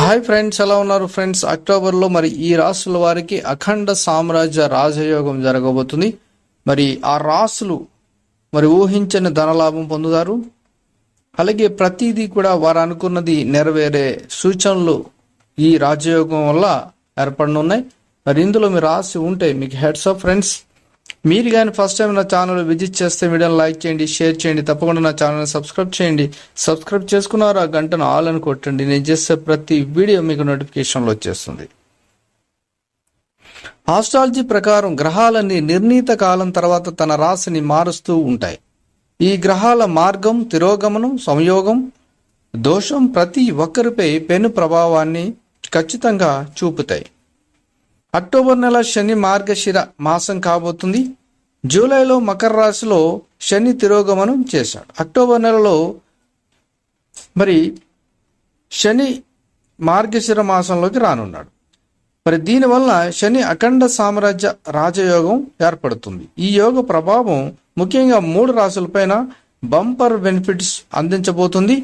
Hi friends ఎలా ఉన్నారు friends అక్టోబర్లో మరి ఈ రాసుల వారికి అఖండ సామ్రాజ్య రాజయోగం జరగబోతుంది. మరి ఆ రాసులు మరి ఊహించని ధనలాభం పొందుతారు. అలాగే ప్రతిదీ కూడా వారు అనుకున్నది నెరవేరే సూచనలు ఈ రాజయోగం వల్ల ఏర్పడనున్నాయి. మరి ఇందులో మీరు రాసి ఉంటే మీకు హెడ్స్ ఆఫ్ ఫ్రెండ్స్ మీరు కానీ ఫస్ట్ టైం నా ఛానల్ విజిట్ చేస్తే వీడియోని లైక్ చేయండి షేర్ చేయండి తప్పకుండా నా ఛానల్ని సబ్స్క్రైబ్ చేయండి. సబ్స్క్రైబ్ చేసుకున్నారు ఆ గంటను ఆల్ అని కొట్టండి. నేను చేసే ప్రతి వీడియో మీకు నోటిఫికేషన్లో వచ్చేస్తుంది. ఆస్ట్రాలజీ ప్రకారం గ్రహాలన్నీ నిర్ణీత కాలం తర్వాత తన రాశిని మారుస్తూ ఉంటాయి. ఈ గ్రహాల మార్గం తిరోగమనం సంయోగం దోషం ప్రతి ఒక్కరిపై పెను ప్రభావాన్ని ఖచ్చితంగా చూపుతాయి. అక్టోబర్ నెల శని మార్గశిర మాసం కాబోతుంది. జూలైలో మకర రాశిలో శని తిరోగమనం చేశాడు. అక్టోబర్ నెలలో మరి శని మార్గశిర మాసంలోకి రానున్నాడు. మరి దీనివల్ల శని అఖండ సామ్రాజ్య రాజయోగం ఏర్పడుతుంది. ఈ యోగ ప్రభావం ముఖ్యంగా మూడు రాశులపైన బంపర్ బెనిఫిట్స్ అందించబోతుంది.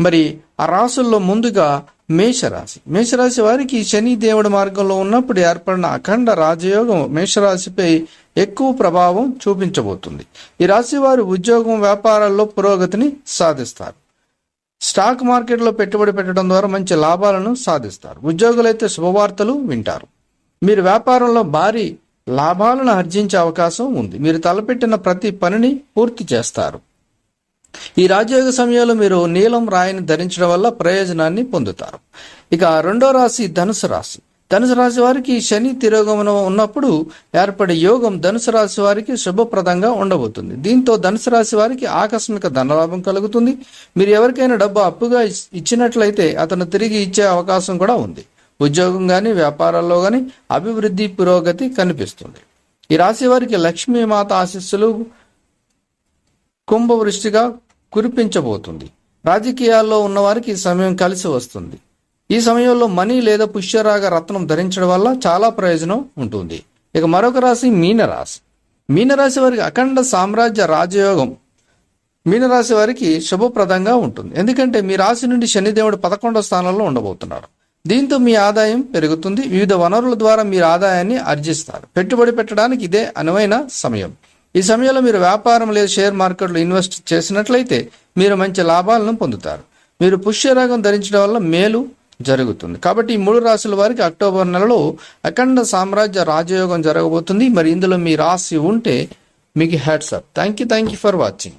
మరి ఆ రాసుల్లో ముందుగా మేషరాశి. మేషరాశి వారికి శని దేవుడి మార్గంలో ఉన్నప్పుడు ఏర్పడిన అఖండ రాజయోగం మేషరాశిపై ఎక్కువ ప్రభావం చూపించబోతుంది. ఈ రాశి వారు ఉద్యోగం వ్యాపారాల్లో పురోగతిని సాధిస్తారు. స్టాక్ మార్కెట్లో పెట్టుబడి పెట్టడం ద్వారా మంచి లాభాలను సాధిస్తారు. ఉద్యోగులైతే శుభవార్తలు వింటారు. మీరు వ్యాపారంలో భారీ లాభాలను ఆర్జించే అవకాశం ఉంది. మీరు తలపెట్టిన ప్రతి పనిని పూర్తి చేస్తారు. ఈ రాజయోగ సమయంలో మీరు నీలం రాయిని ధరించడం వల్ల ప్రయోజనాన్ని పొందుతారు. ఇక రెండో రాశి ధనుసు రాశి. ధనుసు రాశి వారికి శని తిరోగమనం ఉన్నప్పుడు ఏర్పడే యోగం ధనుసు రాశి వారికి శుభప్రదంగా ఉండబోతుంది. దీంతో ధనుసు రాశి వారికి ఆకస్మిక ధనలాభం కలుగుతుంది. మీరు ఎవరికైనా డబ్బు అప్పుగా ఇచ్చినట్లయితే అతను తిరిగి ఇచ్చే అవకాశం కూడా ఉంది. ఉద్యోగం కానీ వ్యాపారాల్లో కానీ అభివృద్ధి పురోగతి కనిపిస్తుంది. ఈ రాశి వారికి లక్ష్మీమాత ఆశీస్సులు కుంభవృష్టిగా కురిపించబోతుంది. రాజకీయాల్లో ఉన్నవారికి ఈ సమయం కలిసి వస్తుంది. ఈ సమయంలో మనీ లేదా పుష్యరాగ రత్నం ధరించడం వల్ల చాలా ప్రయోజనం ఉంటుంది. ఇక మరొక రాశి మీనరాశి. మీనరాశి వారికి అఖండ సామ్రాజ్య రాజయోగం మీనరాశి వారికి శుభప్రదంగా ఉంటుంది. ఎందుకంటే మీ రాశి నుండి శనిదేవుడు పదకొండవ స్థానంలో ఉండబోతున్నాడు దీంతో మీ ఆదాయం పెరుగుతుంది. వివిధ వనరుల ద్వారా మీరు ఆదాయాన్ని ఆర్జిస్తారు. పెట్టుబడి పెట్టడానికి ఇదే అనువైన సమయం. ఈ సమయంలో మీరు వ్యాపారం లేదా షేర్ మార్కెట్లో ఇన్వెస్ట్ చేసినట్లయితే మీరు మంచి లాభాలను పొందుతారు. మీరు పుష్యరాగం ధరించడం వల్ల మేలు జరుగుతుంది. కాబట్టి ఈ మూడు రాశుల వారికి అక్టోబర్ నెలలో అఖండ సామ్రాజ్య రాజయోగం జరగబోతుంది. మరి ఇందులో మీ రాశి ఉంటే మీకు hats off thank you thank you for watching.